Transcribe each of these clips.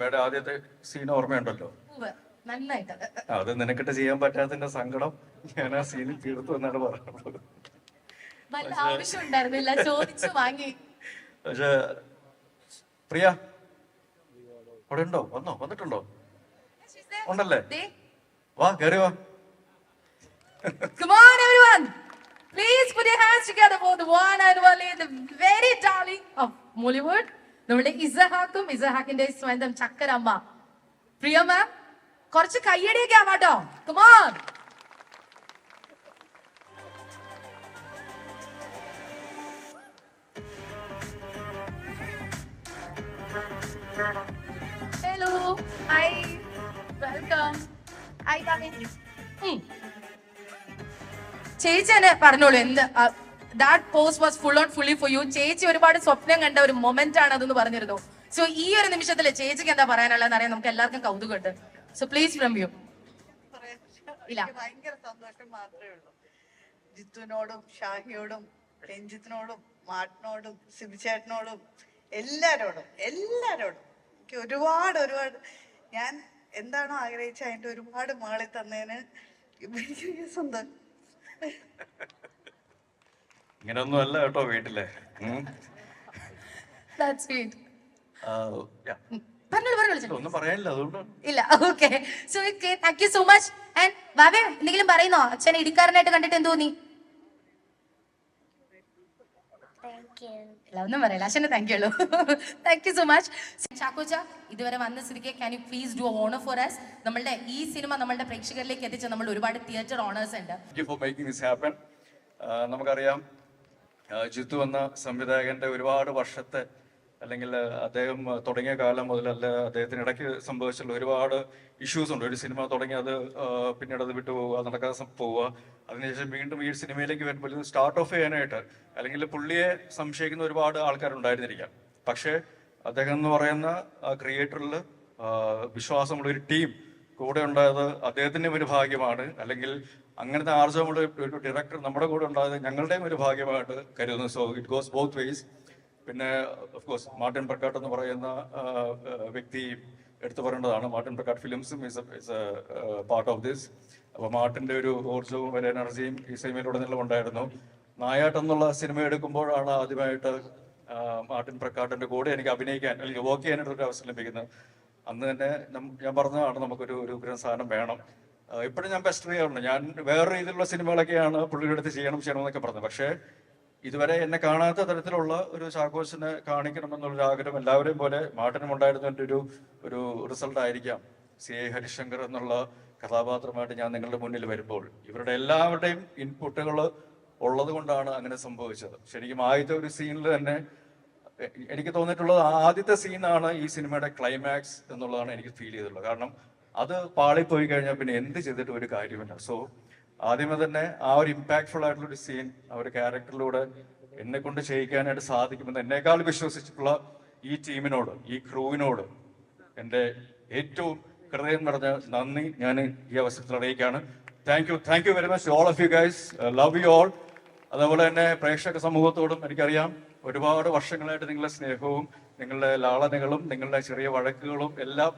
സിനിമയുടെ ആദ്യത്തെ സീൻ ഓർമ്മയുണ്ടല്ലോ? അത് നിനക്കിട്ട് ചെയ്യാൻ പറ്റാത്തതിന്റെ സങ്കടം ഞാൻ ആ സീനിൽ തീർത്തു എന്നാണ് പറയുന്നത് പക്ഷെ പ്രിയ അവിടെ ഉണ്ടോ? വന്നോ? വന്നിട്ടുണ്ടോ? ഉണ്ടല്ലേ? വാ കയറി വാ. Come on, everyone! Please put your hands together for the one and only, the very darling of Mollywood. നമ്മുടെ ഇസഹാക്കും ഇസഹാക്കിന്റെ സ്വന്തം ചക്കരമ്മ. പ്രിയ മാം കുറച്ച് കയ്യടിയൊക്കെ ആവാട്ടോ Kumar hello hi welcome hi ചേച്ചി തന്നെ പറഞ്ഞോളൂ എന്ത് that post was full on fully for you ചേച്ചി ഒരുപാട് സ്വപ്നം കണ്ട ഒരു മൊമെന്റ് ആണ് അതെന്ന് പറഞ്ഞിരുന്നു. സോ ഈ ഒരു നിമിഷത്തിൽ ചേച്ചിക്ക് എന്താ പറയാനുള്ളതെന്ന് അറിയാൻ നമുക്ക് എല്ലാവർക്കും കൗതുകമുണ്ട്. സോ പ്ലീസ് ഫ്രം യു ഇല്ല. ഭയങ്കര സന്തോഷം മാത്രമേ ഉള്ളൂ. ജിത്തുവിനോടും ഷാഹിയോടും രഞ്ജിത്തിനോടും മാട്ടിനോടും സിബിചേട്ടനോടും എല്ലാരോടും എല്ലാരോടും എനിക്ക് ഒരുപാട് ഒരുപാട് ഞാൻ എന്താണോ ആഗ്രഹിച്ച അതിന്റെ ഒരുപാട് മേളി തന്നതിന് സന്തോഷം. ഇങ്ങനൊന്നും അല്ല കേട്ടോ വീട്ടിലെ. ഒന്നും പറയാനില്ല ഇല്ല okay so thank you so much and ബാബേ എന്തെങ്കിലും പറയുന്നോ? അച്ഛനെ ഇടിക്കാരനായിട്ട് കണ്ടിട്ട് എന്ത് തോന്നി ഇല്ല ഒന്നും പറയില്ല. അച്ഛനെ താങ്ക് യു ഉള്ളൂ. താങ്ക് യു സോ മച്ച് ചാക്കോച്ച ഇതുവരെ വന്ന സ്ഥിതിക്ക് can you please do honour for us? നമ്മളുടെ ഈ സിനിമ നമ്മളുടെ പ്രേക്ഷകരിലേക്ക് എത്തിച്ച നമ്മൾ ഒരുപാട് തിയേറ്റർ ഓണേഴ്സ് ഉണ്ട്. ഫോർ മേക്കിംഗ് ദിസ് ഹാപ്പൻ നമുക്കറിയാം ജിത്തു എന്ന സംവിധായകന്റെ ഒരുപാട് വർഷത്തെ അല്ലെങ്കിൽ അദ്ദേഹം തുടങ്ങിയ കാലം മുതൽ അല്ല അദ്ദേഹത്തിന് ഇടയ്ക്ക് സംഭവിച്ചുള്ള ഒരുപാട് ഇഷ്യൂസ് ഉണ്ട്. ഒരു സിനിമ തുടങ്ങി അത് പിന്നീട് അത് വിട്ടു പോവുക നടക്കാതെ പോവുക. അതിനുശേഷം വീണ്ടും ഈ സിനിമയിലേക്ക് വരുമ്പോൾ സ്റ്റാർട്ട് ഓഫ് ചെയ്യാനായിട്ട് അല്ലെങ്കിൽ പുള്ളിയെ സംശയിക്കുന്ന ഒരുപാട് ആൾക്കാരുണ്ടായിരുന്നിരിക്കാം പക്ഷേ അദ്ദേഹം എന്ന് പറയുന്ന ക്രിയേറ്ററിൽ വിശ്വാസമുള്ള ഒരു ടീം കൂടെ ഉണ്ടായത് അദ്ദേഹത്തിന്റെയും ഒരു ഭാഗ്യമാണ്. അല്ലെങ്കിൽ അങ്ങനത്തെ ആർജവമുള്ള ഒരു ഡയറക്ടർ നമ്മുടെ കൂടെ ഉണ്ടായത് ഞങ്ങളുടെയും ഒരു ഭാഗ്യമായിട്ട് കരുതുന്നു. So it goes both ways പിന്നെ ഓഫ് കോഴ്സ് മാർട്ടിൻ പ്രക്കാട്ട് എന്ന് പറയുന്ന വ്യക്തി എടുത്തു പറയേണ്ടതാണ്. Martin Prakkat ഫിലിംസും is is part of this അപ്പോൾ മാർട്ടിന്റെ ഒരു ഊർജവും ഒരു എനർജിയും ഈ സിനിമയിലുടനീളം ഉണ്ടായിരുന്നു. നായാട്ട് എന്നുള്ള സിനിമ എടുക്കുമ്പോഴാണ് ആദ്യമായിട്ട് മാർട്ടിൻ പ്രക്കാട്ടിന്റെ കൂടെ എനിക്ക് അഭിനയിക്കാൻ അല്ലെങ്കിൽ വർക്ക് ചെയ്യാനായിട്ട് ഒരു അവസരം ലഭിക്കുന്നത്. അന്ന് തന്നെ ഞാൻ പറഞ്ഞതാണ് നമുക്കൊരു ഒരു ഉഗ്രൻ സാധനം വേണം. ഇപ്പോഴും ഞാൻ ബെസ്റ്റ് ചെയ്യാറുണ്ട് ഞാൻ വേറെ രീതിയിലുള്ള സിനിമകളൊക്കെയാണ് പുള്ളിയുടെ അടുത്ത് ചെയ്യണം ചെയ്യണം എന്നൊക്കെ പറഞ്ഞത്. പക്ഷേ ഇതുവരെ എന്നെ കാണാത്ത തരത്തിലുള്ള ഒരു ചാക്കോസിനെ കാണിക്കണമെന്നുള്ള ആഗ്രഹം എല്ലാവരെയും പോലെ മാട്ടിനും ഉണ്ടായിരുന്നതിന്റെ ഒരു ഒരു റിസൾട്ട് ആയിരിക്കാം. സി എ ഹരിശങ്കർ എന്നുള്ള കഥാപാത്രമായിട്ട് ഞാൻ നിങ്ങളുടെ മുന്നിൽ വരുമ്പോൾ ഇവരുടെ എല്ലാവരുടെയും ഇൻപുട്ടുകൾ ഉള്ളത് കൊണ്ടാണ് അങ്ങനെ സംഭവിച്ചത്. ശരിക്കും ആദ്യത്തെ ഒരു സീനിൽ തന്നെ എനിക്ക് തോന്നിയിട്ടുള്ളത് ആദ്യത്തെ സീനാണ് ഈ സിനിമയുടെ ക്ലൈമാക്സ് എന്നുള്ളതാണ് എനിക്ക് ഫീൽ ചെയ്തിട്ടുള്ളത്. കാരണം അത് പാളിപ്പോയി കഴിഞ്ഞാൽ പിന്നെ എന്ത് ചെയ്തിട്ട് ഒരു കാര്യമില്ല സോ ആദ്യമേ തന്നെ ആ ഒരു ഇമ്പാക്ട്ഫുൾ ആയിട്ടുള്ള ഒരു സീൻ ആ ഒരു ക്യാരക്ടറിലൂടെ എന്നെ കൊണ്ട് ചെയ്യിക്കാനായിട്ട് സാധിക്കുമെന്ന് എന്നേക്കാൾ വിശ്വസിച്ചിട്ടുള്ള ഈ ടീമിനോട് ഈ ക്രൂവിനോട് എന്റെ ഏറ്റവും ഹൃദയം നിറഞ്ഞ നന്ദി ഞാൻ ഈ അവസരത്തിൽ അറിയിക്കുകയാണ്. Thank you thank you very much all of you guys love you all അതുപോലെ തന്നെ പ്രേക്ഷക സമൂഹത്തോടും എനിക്കറിയാം. ഒരുപാട് വർഷങ്ങളായിട്ട് നിങ്ങളുടെ സ്നേഹവും നിങ്ങളുടെ ലാളനകളും നിങ്ങളുടെ ചെറിയ വഴക്കുകളും എല്ലാം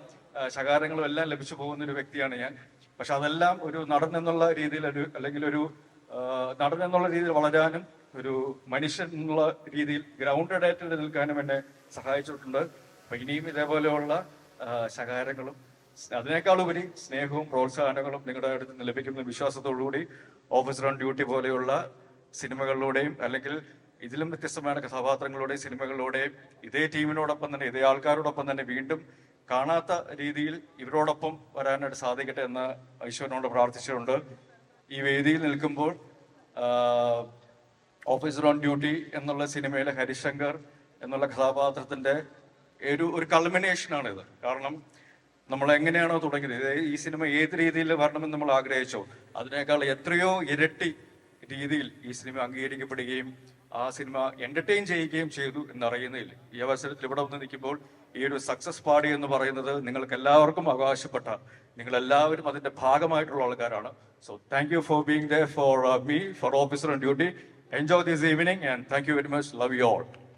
ശകാരങ്ങളും എല്ലാം ലഭിച്ചു പോകുന്ന ഒരു വ്യക്തിയാണ് ഞാൻ. പക്ഷെ അതെല്ലാം ഒരു നടൻ എന്നുള്ള രീതിയിൽ ഒരു അല്ലെങ്കിൽ ഒരു നടൻ എന്നുള്ള രീതിയിൽ വളരാനും ഒരു മനുഷ്യൻ എന്നുള്ള രീതിയിൽ ഗ്രൗണ്ടഡ് ആയിട്ട് നിൽക്കാനും എന്നെ സഹായിച്ചിട്ടുണ്ട്. അപ്പൊ ഇനിയും ഇതേപോലെയുള്ള ശകാരങ്ങളും അതിനേക്കാൾ ഉപരി സ്നേഹവും പ്രോത്സാഹനങ്ങളും നിങ്ങളുടെ അടുത്ത് നിന്ന് ലഭിക്കുന്ന വിശ്വാസത്തോടുകൂടി ഓഫീസർ ഓൺ ഡ്യൂട്ടി പോലെയുള്ള സിനിമകളിലൂടെയും അല്ലെങ്കിൽ ഇതിലും വ്യത്യസ്തമായ കഥാപാത്രങ്ങളുടെ സിനിമകളിലൂടെയും ഇതേ ടീമിനോടൊപ്പം തന്നെ ഇതേ ആൾക്കാരോടൊപ്പം തന്നെ വീണ്ടും കാണാത്ത രീതിയിൽ ഇവരോടൊപ്പം വരാനായിട്ട് സാധിക്കട്ടെ എന്ന് ഈശ്വരനോട് പ്രാർത്ഥിച്ചുകൊണ്ട് ഈ വേദിയിൽ നിൽക്കുമ്പോൾ ഓഫീസർ ഓൺ ഡ്യൂട്ടി എന്നുള്ള സിനിമയിലെ ഹരിശങ്കർ എന്നുള്ള കഥാപാത്രത്തിന്റെ ഒരു ഒരു കൾമിനേഷൻ ഇത്. കാരണം നമ്മൾ എങ്ങനെയാണോ തുടങ്ങിയത്? ഈ സിനിമ ഏത് രീതിയിൽ വരണമെന്ന് നമ്മൾ ആഗ്രഹിച്ചോ അതിനേക്കാൾ എത്രയോ ഇരട്ടി രീതിയിൽ ഈ സിനിമ അംഗീകരിക്കപ്പെടുകയും ആ സിനിമ എന്റർടൈൻ ചെയ്യുകയും ചെയ്തു എന്നറിയുന്നതിൽ ഈ അവസരത്തിൽ ഇവിടെ വന്ന് നിൽക്കുമ്പോൾ ഈ ഒരു സക്സസ് പാർട്ടി എന്ന് പറയുന്നത് നിങ്ങൾക്ക് എല്ലാവർക്കും അവകാശപ്പെട്ട നിങ്ങൾ എല്ലാവരും അതിന്റെ ഭാഗമായിട്ടുള്ള ആൾക്കാരാണ്. So thank you for being the for me for officer on duty enjoy this evening and thank you very much love you all